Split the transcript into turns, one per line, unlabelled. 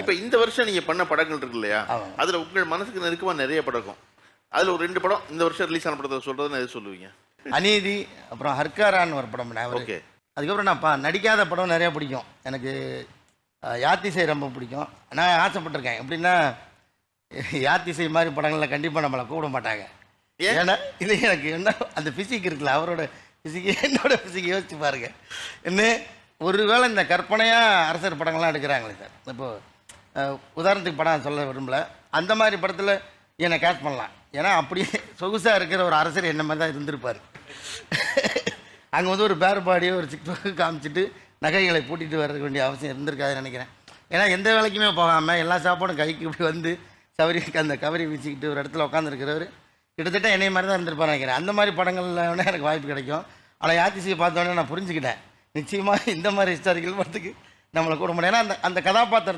இப்போ இந்த வருஷம் நீங்க பண்ண படங்கள் இருக்கு இல்லையா. அதுல உங்கள் மனசுக்கு நெருக்கமா நிறைய படம் இருக்கும். அதுல ஒரு ரெண்டு படம் இந்த வருஷம் ரிலீஸ் ஆன படத்தை சொல்றதுன்னு எது சொல்லுவீங்க?
அநீதி அப்புறம் ஹர்காரான்னு ஒரு படம்.
ஓகே.
அதுக்கப்புறம் நான் நடிக்காத படம் நிறையா பிடிக்கும். எனக்கு யாத்திசை ரொம்ப பிடிக்கும். நான் ஆசைப்பட்டிருக்கேன். எப்படின்னா யாத்திசை மாதிரி படங்களில் கண்டிப்பாக நம்மளை கூப்பிட மாட்டாங்க.
ஏன்?
ஏன்னா இது எனக்கு என்ன அந்த ஃபிசிக் இருக்குல்ல அவரோட ஃபிசிக் என்னோட ஃபிசிக் யோசிச்சு பாருங்க. என்ன ஒருவேளை இந்த கற்பனையாக அரசர் படங்கள்லாம் எடுக்கிறாங்களே சார். இப்போது உதாரணத்துக்கு படம் சொல்ல விரும்பல. அந்த மாதிரி படத்தில் என்னை கேட்ச் பண்ணலாம். ஏன்னா அப்படியே சொகுசாக இருக்கிற ஒரு அரசர் என்ன மாதிரி தான் இருந்திருப்பார். அங்கே வந்து ஒரு பேர்பாடியோ ஒரு சிக்ஸ் காமிச்சிட்டு நகைகளை பூட்டிட்டு வர வேண்டிய அவசியம் இருந்திருக்காதுன்னு நினைக்கிறேன். ஏன்னா எந்த வேலைக்குமே போகாமல் எல்லா சாப்பாடும் கைக்கு இப்படி வந்து சவரி அந்த கவரி வீசிக்கிட்டு ஒரு இடத்துல உட்காந்துருக்கிறவர் கிட்டத்தட்ட என்னை மாதிரி தான் இருந்திருப்பாரு நினைக்கிறேன். அந்த மாதிரி படங்களில் எனக்கு வாய்ப்பு கிடைக்கும். ஆனால் யாத்திசியை பார்த்தோன்னே நான் புரிஞ்சுக்கிட்டேன். நிச்சயமாக இந்த மாதிரி ஹிஸ்டாரிக்கல் படத்துக்கு நம்மளை கூட முடியும் ஏன்னா அந்த அந்த கதாபாத்திரம்